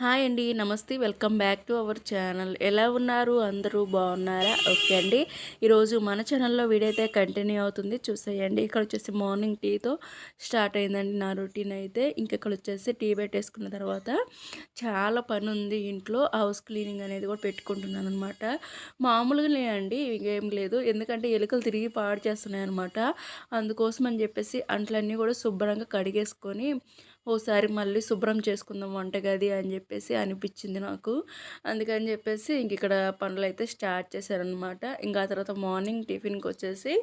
Hi అండి నమస్తే welcome back to our channel. ఎలా ఉన్నారు? అందరూ బాగున్నారా? ఓకే అండి. ఈరోజు మన ఛానల్లో వీడియో అయితే కంటిన్యూ అవుతుంది. చూసేయండి. ఇక్కడ వచ్చేసి మార్నింగ్ టీతో స్టార్ట్ అయిందండి నా రొటీన్ అయితే. ఇంకా ఇక్కడ వచ్చేసి టీ పెట్టేసుకున్న తర్వాత చాలా పని ఉంది ఇంట్లో. హౌస్ క్లీనింగ్ అనేది కూడా పెట్టుకుంటున్నాను అనమాట మామూలుగానే అండి ఇంకేం లేదు. ఎందుకంటే ఎలుకలు తిరిగి పాడు చేస్తున్నాయి అనమాట అందుకోసం అని చెప్పేసి అంట్లన్నీ కూడా శుభ్రంగా కడిగేసుకొని ఓసారి మళ్ళీ శుభ్రం చేసుకుందాం వంటగది అని చెప్పేసి అనిపించింది నాకు. అందుకని చెప్పేసి ఇంక ఇక్కడ పనులు అయితే స్టార్ట్ చేశారనమాట ఇంకా తర్వాత మార్నింగ్ టిఫిన్కి వచ్చేసి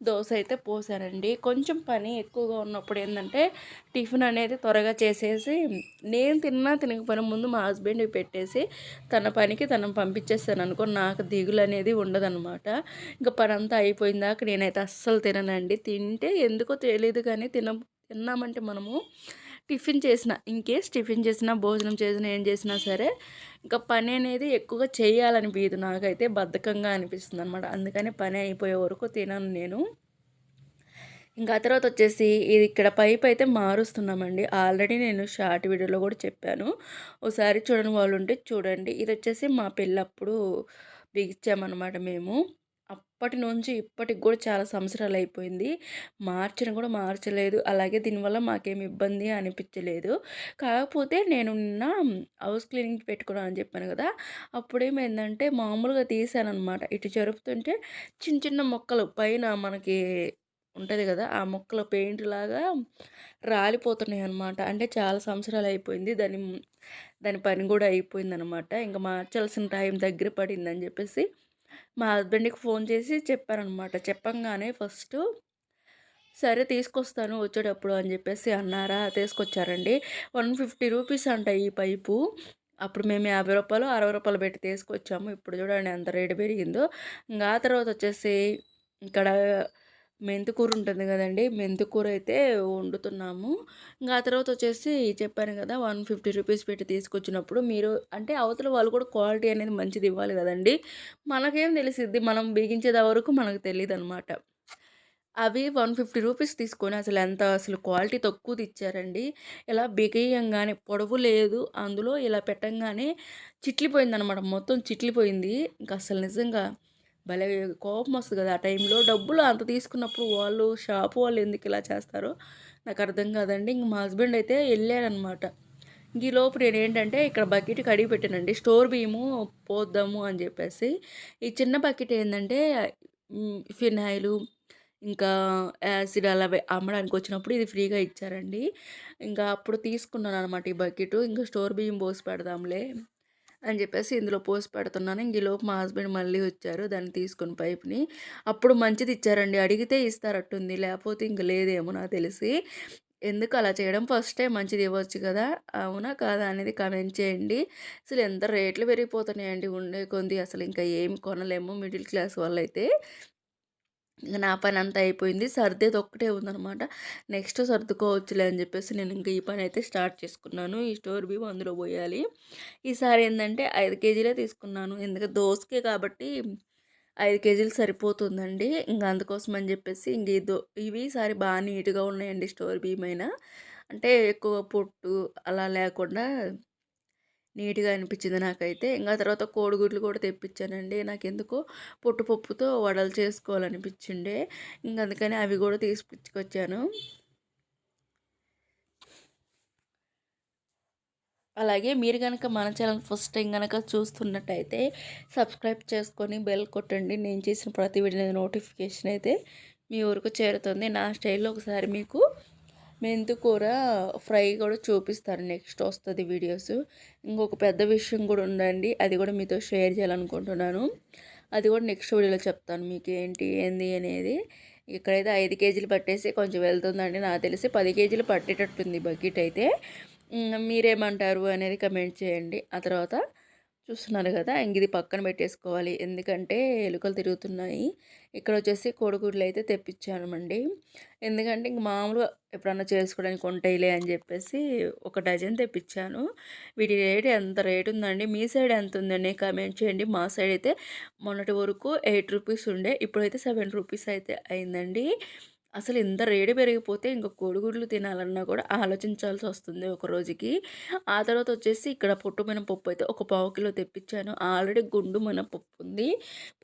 దోశ అయితే పోసానండి. కొంచెం పని ఎక్కువగా ఉన్నప్పుడు ఏంటంటే టిఫిన్ అనేది త్వరగా చేసేసి నేను తిన్నా తినకపోయినా ముందు మా హస్బెండ్ పెట్టేసి తన పనికి తను పంపించేస్తాను అనుకో నాకు దిగులు అనేది ఉండదనమాట ఇంకా పని అంతా అయిపోయిందాక నేనైతే అస్సలు తిననండి. తింటే ఎందుకో తెలియదు కానీ తిన తిన్నామంటే మనము టిఫిన్ చేసిన ఇన్కేస్ టిఫిన్ చేసినా భోజనం చేసినా ఏం చేసినా సరే ఇంకా పని అనేది ఎక్కువగా చేయాలనిపించదు నాకైతే బద్ధకంగా అనిపిస్తుంది అనమాట అందుకని పని అయిపోయే వరకు తినను నేను. ఇంకా తర్వాత వచ్చేసి ఇది ఇక్కడ పైప్ అయితే మారుస్తున్నామండి. ఆల్రెడీ నేను షార్ట్ వీడియోలో కూడా చెప్పాను. ఒకసారి చూడని వాళ్ళు ఉంటే చూడండి. ఇది వచ్చేసి మా పెళ్ళప్పుడు బిగించామన్నమాట మేము. అప్పటి నుంచి ఇప్పటికి కూడా చాలా సంవత్సరాలు అయిపోయింది. మార్చిన కూడా మార్చలేదు. అలాగే దీనివల్ల మాకేం ఇబ్బంది అనిపించలేదు. కాకపోతే నేను నిన్న హౌస్ క్లీనింగ్ పెట్టుకున్నాను అని చెప్పాను కదా! అప్పుడేమైందంటే మామూలుగా తీసాను అనమాట ఇటు జరుపుతుంటే చిన్న చిన్న మొక్కలు పైన మనకి ఉంటుంది కదా! ఆ మొక్కలు పెయింట్ లాగా రాలిపోతున్నాయి అనమాట అంటే చాలా సంవత్సరాలు అయిపోయింది. దాని దాని పని కూడా అయిపోయింది అనమాట ఇంకా మార్చాల్సిన టైం దగ్గర పడిందని చెప్పేసి మా హస్బెండ్కి ఫోన్ చేసి చెప్పారనమాట. చెప్పంగానే ఫస్ట్ సరే తీసుకొస్తాను వచ్చేటప్పుడు అని చెప్పేసి అన్నారా తీసుకొచ్చారండి. వన్ ఫిఫ్టీ రూపీస్ అంట ఈ పైపు. అప్పుడు మేము యాభై రూపాయలు అరవై రూపాయలు పెట్టి తీసుకొచ్చాము. ఇప్పుడు చూడండి ఎంత రేటు పెరిగిందో. ఇంకా ఆ తర్వాత వచ్చేసి ఇక్కడ మెంతికూర ఉంటుంది కదండి మెంతికూర అయితే వండుతున్నాము. ఇంకా ఆ తర్వాత వచ్చేసి చెప్పాను కదా వన్ ఫిఫ్టీ రూపీస్ పెట్టి తీసుకొచ్చినప్పుడు మీరు అంటే అవతల వాళ్ళు కూడా క్వాలిటీ అనేది మంచిది ఇవ్వాలి కదండి. మనకేం తెలిసిద్ది మనం బిగించేది వరకు మనకు తెలియదు అనమాట అవి వన్ ఫిఫ్టీ రూపీస్ తీసుకొని అసలు ఎంత అసలు క్వాలిటీ తక్కువది ఇచ్చారండి. ఇలా బిగేయంగానే పొడవు లేదు అందులో ఇలా పెట్టంగానే చిట్లిపోయింది అనమాట మొత్తం చిట్లిపోయింది. ఇంకా అసలు నిజంగా భలే కోపం వస్తుంది కదా ఆ టైంలో. డబ్బులు అంత తీసుకున్నప్పుడు వాళ్ళు షాపు వాళ్ళు ఎందుకు ఇలా చేస్తారో నాకు అర్థం కాదండి. ఇంక మా హస్బెండ్ అయితే వెళ్ళారనమాట. ఈ లోపు నేను ఏంటంటే ఇక్కడ బకెట్ కడిగి పెట్టానండి. స్టోర్ బియ్యము పోద్దాము అని చెప్పేసి. ఈ చిన్న బకెట్ ఏంటంటే ఫినాయిలు ఇంకా యాసిడ్ అలా అమ్మడానికి వచ్చినప్పుడు ఇది ఫ్రీగా ఇచ్చారండి. ఇంకా అప్పుడు తీసుకున్నాను అనమాట ఈ బకెట్. ఇంకా స్టోర్ బియ్యం పోసి పెడదాంలే. అని చెప్పేసి ఇందులో పోసి పెడుతున్నాను. ఇంక ఈలోపు మా హస్బెండ్ మళ్ళీ వచ్చారు దాన్ని తీసుకుని పైప్ని. అప్పుడు మంచిది ఇచ్చారండి. అడిగితే ఇస్తారట్టుంది. లేకపోతే ఇంక లేదేమో నాకు తెలిసి. ఎందుకు అలా చేయడం? ఫస్ట్ టైం మంచిది ఇవ్వచ్చు కదా? అవునా? కాదా? అనేది కమెంట్ చేయండి. అసలు ఎంత రేట్లు పెరిగిపోతున్నాయండి ఉండే కొంది అసలు ఇంకా ఏమి కొనలేము. మిడిల్ క్లాస్ వాళ్ళైతే. ఇంక నా పని అంతా అయిపోయింది. సర్దేది ఒక్కటే ఉందనమాట నెక్స్ట్ సర్దుకోవచ్చులే అని చెప్పేసి నేను ఇంకా ఈ పని అయితే స్టార్ట్ చేసుకున్నాను. ఈ స్టోర్ బియ్యం అందులో పోయాలి. ఈసారి ఏంటంటే ఐదు కేజీలే తీసుకున్నాను. ఎందుకంటే దోసకే కాబట్టి ఐదు కేజీలు సరిపోతుందండి. ఇంకా అందుకోసం అని చెప్పేసి ఇంక దో ఇవి ఈసారి బాగా నీట్గా ఉన్నాయండి స్టోర్ బీమైనా అంటే ఎక్కువ పొట్టు అలా లేకుండా నీట్గా అనిపించింది నాకైతే. ఇంకా తర్వాత కోడిగుడ్లు కూడా తెప్పించానండి నాకు ఎందుకో పొట్టుపప్పుతో వడలు చేసుకోవాలనిపించిండే ఇంక అందుకని అవి కూడా తీసుకొచ్చాను అలాగే మీరు కనుక మన ఛానల్ ఫస్ట్ టైం కనుక చూస్తున్నట్టయితే సబ్స్క్రైబ్ చేసుకొని బెల్ కొట్టండి. నేను చేసిన ప్రతి వీడియో నోటిఫికేషన్ అయితే మీ ఊరికి చేరుతుంది. నా స్టైల్లో ఒకసారి మీకు మెంతికూర ఫ్రై కూడా చూపిస్తాను నెక్స్ట్ వస్తుంది వీడియోస్. ఇంకొక పెద్ద విషయం కూడా ఉందండి అది కూడా మీతో షేర్ చేయాలనుకుంటున్నాను. అది కూడా నెక్స్ట్ వీడియోలో చెప్తాను మీకు ఏంటి ఏంది అనేది. ఇక్కడైతే ఐదు కేజీలు పట్టేసి కొంచెం వెళ్తుందండి నాకు తెలిసి పది కేజీలు పట్టేటట్టుంది బకెట్ అయితే. మీరేమంటారు అనేది కమెంట్ చేయండి. ఆ తర్వాత చూస్తున్నారు కదా! ఇంక ఇది పక్కన పెట్టేసుకోవాలి. ఎందుకంటే ఎలుకలు తిరుగుతున్నాయి. ఇక్కడ వచ్చేసి కోడిగుడ్లు అయితే తెప్పించామండి. ఎందుకంటే ఇంక మామూలుగా ఎప్పుడన్నా చేసుకోవడానికి ఉంటాయిలే అని చెప్పేసి ఒక డజన్ తెప్పించాను. వీటి రేట్ ఎంత రేట్ ఉందండి? మీ సైడ్ ఎంత ఉందండి? కమెంట్ చేయండి. మా సైడ్ అయితే మొన్నటి వరకు ఎయిట్ రూపీస్ ఉండే. ఇప్పుడైతే సెవెన్ రూపీస్ అయితే అయిందండి. అసలు ఇంత రేడి పెరిగిపోతే ఇంక కోడిగుడ్లు తినాలన్నా కూడా ఆలోచించాల్సి వస్తుంది ఒక రోజుకి. ఆ తర్వాత వచ్చేసి ఇక్కడ పొట్టు మినపప్పు అయితే ఒక పావు కిలో తెప్పించాను. ఆల్రెడీ గుండు మినపప్పు ఉంది.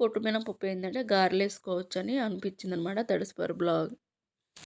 పొట్టు మినపప్పు ఏంటంటే గారెలు వేసుకోవచ్చు అని అనిపించింది అనమాట తడిసిపారు బ్లాగ్.